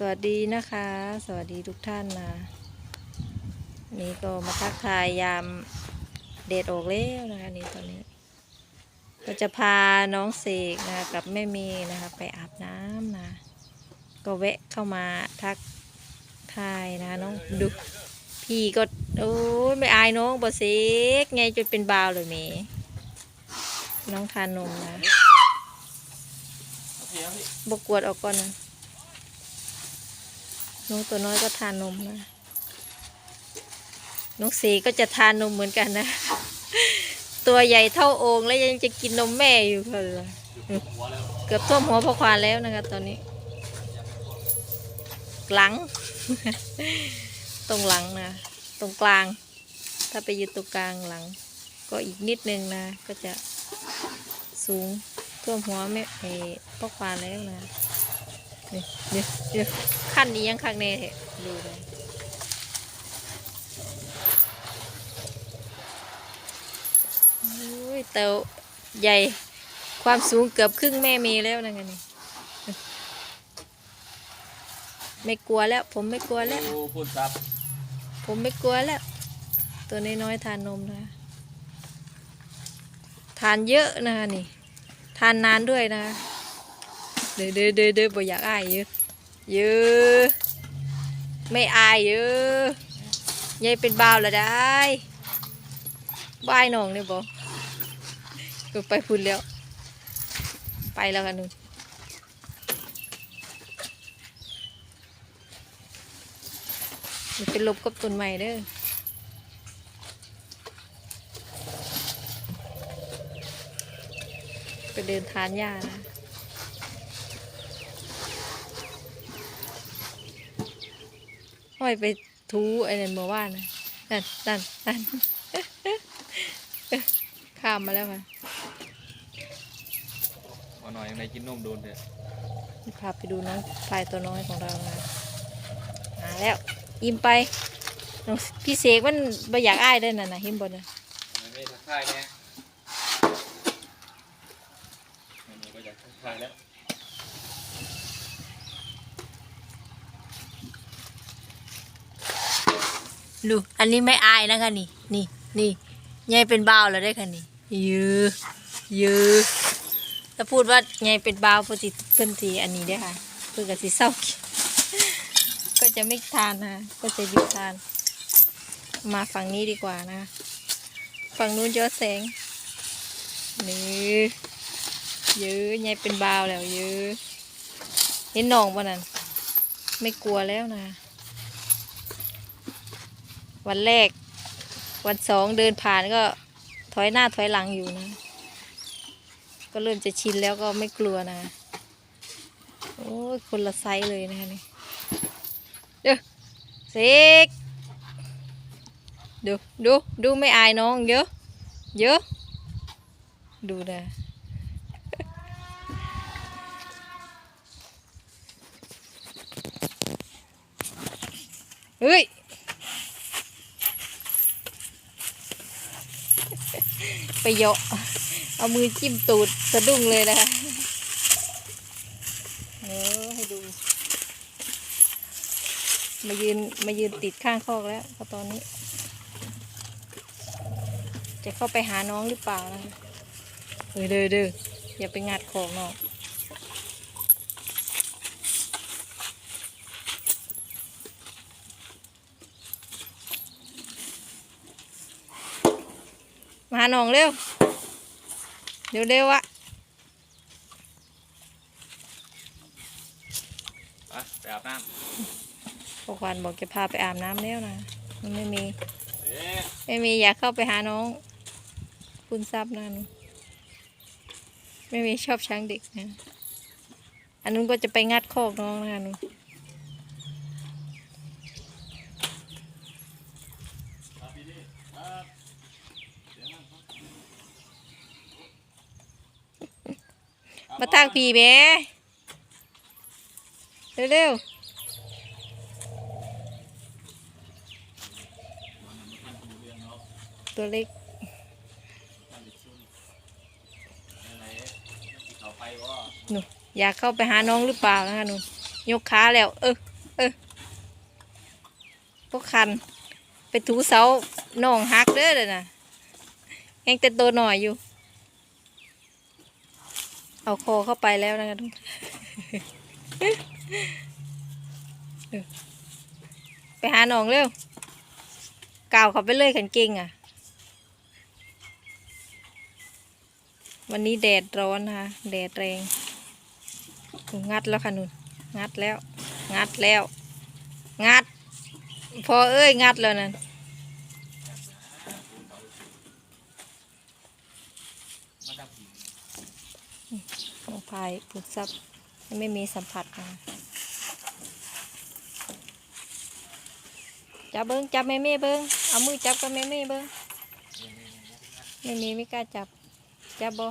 สวัสดีนะคะ สวัสดีทุกท่านนะวันนี่ก็มาทักทายยามเดดออกแล้วนะคะนี่ตอนนี้ ก็จะพาน้องเสกนะคะกับแม่เมย์นะคะไปอาบน้ำนะ ก็แวะเข้ามาทักทายนะน้องดูพี่ก็โอ้ยไม่อายน้องบอเสกไงจนเป็นบาวเลยเมย์น้องทานนมนะบกวดออกก่อนนะ น้องตัวน้อยก็ทานนมนะน้องสีก็จะทานนมเหมือนกันนะ ตัวใหญ่เท่าโอ่งแล้วยังจะกินนมแม่อยู่เลยเกือบท่วมหัวพอควานแล้วนะคะตอนนี้หลัง ตรงหลังนะ ตรงกลาง ถ้าไปยืนตรงกลางหลัง ก็อีกนิดนึงนะ ก็จะสูงท่วมหัวแม่พ่อควานแล้วนะ นี่นี่นี่ขั้นนี้ยังข้างในเหรอดูเลยโอ้ยเตาใหญ่ความสูงเกือบครึ่งแม่มีแล้วนะไงนี่ไม่กลัวแล้ว ผมไม่กลัวแล้วดูพูดซับ ผมไม่กลัวแล้ว ตัวน้อยๆทานนมนะทานเยอะนะคะนี่ ทานนานด้วยนะ เด้อเด้อเด้อเด้อบ่อยากอายเยอะเยอะไม่อายเยอะยายเป็นบ่าวและได้บายน้องเนี่ยบ่ก็ไปพุ่นแล้ว ไปแล้วกันนู่นอย่าเป็นลบกับต้นใหม่เด้อไปเดินทานหญ้านะ ห้อยไปทูไอ้นั่นเมื่อวานนะนั่นนั่นนั่นข้ามมาแล้วค่ะเอาหน่อยยังไงกินนมโดนเถอะพาไปดูน้องพลายตัวน้อยของเรานะมาแล้วอิ่มไปน้องพี่เสกมันไม่อยากอ้ายได้น่ะนะหิมบนนะมันไม่ทักทายแน่มันก็อยากทักทายแล้ว ดู อันนี้ไม่อายนะคะนี่ นี่นี่ยายเป็นบ่าวแล้วได้ค่ะนี่ยือยือถ้าพูดว่าไงเป็นบ่าวปกติเพิ่นสีอันนี้เด้ค่ะ เพื่อกับสีเศร้าก็จะไม่ทานนะ ก็จะหยุดทาน มาฝั่งนี้ดีกว่านะ ฝั่งนู้นเยอะแสงนี่เยอะไงเป็นบ่าวแล้วเยอะเห็นน้องปะนั่นไม่กลัวแล้วนะ วันแรก วันสองเดินผ่านก็ถอยหน้าถอยหลังอยู่นะ ก็เริ่มจะชินแล้วก็ไม่กลัวนะ โอ้ยคนละไซส์เลยนะคะนี่เด้อเสกดูดูดูไม่อายน้องเยอะ เยอะ ดูนะเฮ้ย ไปเหยาะเอามือจิ้มตูดสะดุ้งเลยนะคะเออให้ดู มายืนมายืนติดข้างคอกแล้วพอตอนนี้ จะเข้าไปหาน้องหรือเปล่านะคะเอเด้อเด้ออย่าไปงัดของน้อง มาหาน้องเร็ว เร็วเร็วๆอะไปไปอาบน้พวกวันบอกจะพาไปอาบน้ำแล้วนะ มันไม่มีำเอ๊ะไม่มีอยากเข้าไปหาน้อง คุณทรัพย์นั่น ไม่มีชอบช้างเด็กนะ อันนู้นก็จะไปงัดคอกน้องนะคะนู้น มาทางผีแม่เร็วๆตัวเล็กอะไรเขาไปว่าหนูอยากเข้าไปหาน้องหรือเปล่านะคะหนูยกขาแล้ว เออเออพวกคัน ไปถูเสาน่องหักเด้อเด้อนะยังแต่ตัวหน่อยอยู่ เอาคอเข้าไปแล้วนะคะทุกไปหาหนองเร็วกาวเขาไปเลยขันเก่งอะ วันนี้แดดร้อนนะคะแดดแรงงัดแล้วค่ะนุ่นงัดแล้ว งัดแล้ว งัด พอเอ้ยงัดแล้วนั่น มาดับผี น้องพายปุดซับไม่มีสัมผัสนะจับเบิ้งจับแม่เม่เบิ้งเอามือจับกับแม่เม่เบิ้งไม่มีไม่กล้าจับ จับบ่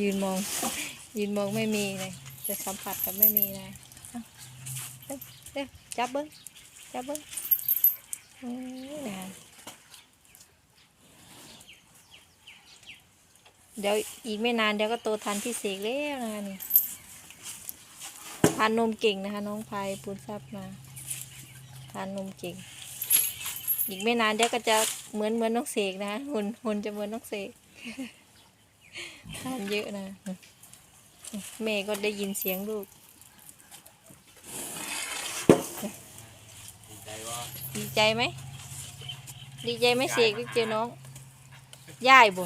ยืนมอง ยืนมองไม่มีเลย จะสัมผัสกับไม่มีเลยเอาเร็วเร็วจับเบิ้งจับเบิ้ง นะเดี๋ยวอีกไม่นานเดี๋ยวก็โตทันพี่เสกแล้วนะคะนี่ทานนมเก่งนะคะ น้องพายปูนซับมาทานนมเก่ง อีกไม่นานเดี๋ยวก็จะเหมือนเหมือนน้องเสกนะคะหุ่นหุ่นจะเหมือนน้องเสกทานเยอะนะแม่ก็ได้ยินเสียงลูก ดีใจว่า ดีใจไหม ดีใจไหมเสกที่เจอน้องย่ายบ่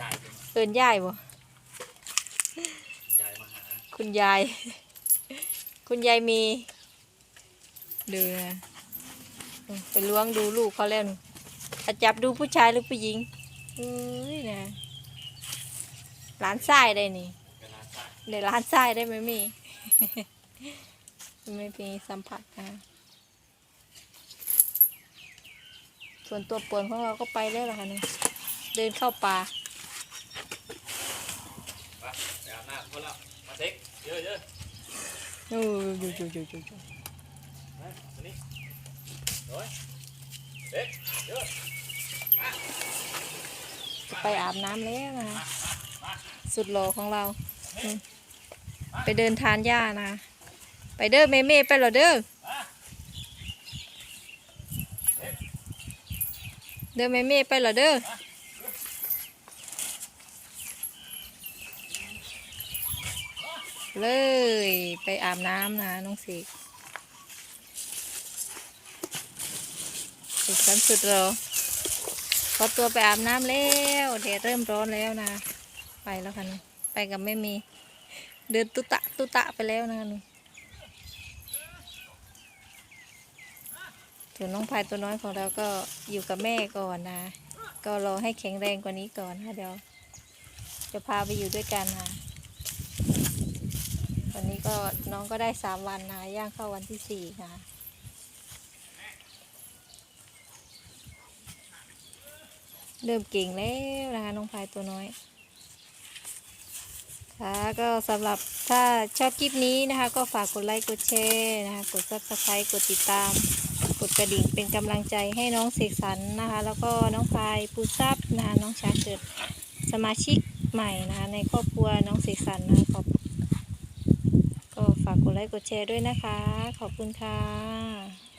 ยายเป็นเอินย่ายบ่ยายมาหาคุณยาย คุณยายมีดูนะไปล้วงดูลูกเขาแล้วนู่นอะจับดูผู้ชายหรือผู้หญิงเอ้ยนะหลานทรายได้นี่เวลาใส่เดี๋ยวหลานทรายได้ไหมมีไม่มีสัมผัสนะ ส่วนตัวป่วนของเราก็ไปแล้วล่ะค่ะนี่เดินเข้าป่าไปไปอาบน้ำคนละมาเซ็กเยอะเยอะโอ้ยอยู่อยู่อยู่อยู่อยู่มาตัวนี้โอ้ยเซ็กเยอะจะไปอาบน้ำแล้วนะคะสุดหล่อของเราอืมไปเดินทานหญ้านะไปเด้อเมเม่ไปเหรอเด้อ เด้อเมเม่ไปเหรอเด้อเลยไปอาบน้ำนะน้องสีสุดสันสุดรอขอตัวไปอาบน้ำแล้วแดดเริ่มร้อนแล้วนะ ไปแล้วค่ะนี่ไปกับไม่มี เดินตุตะตุตะไปแล้วนะคะ ส่วนน้องพายตัวน้อยของเราก็อยู่กับแม่ก่อนนะ ก็รอให้แข็งแรงกว่านี้ก่อนค่ะเดี๋ยว จะพาไปอยู่ด้วยกันนะวันนี้ก็น้องก็ได้สามวันนะย่างเข้าวันที่สี่นะเริ่มเก่งแล้วนะคะน้องพายตัวน้อย ค่ะก็สำหรับถ้าชอบคลิปนี้นะคะ ก็ฝากกดไลค์กดแชร์นะคะ กด subscribe กดติดตาม กดกระดิ่งเป็นกำลังใจให้น้องเสกสรรนะคะ แล้วก็น้องพายปูซับนะคะน้องชาเกิดสมาชิกใหม่นะคะในครอบครัวน้องเสกสรรนะคะขอบก็ฝากกดไลค์กดแชร์ด้วยนะคะ ขอบคุณค่ะ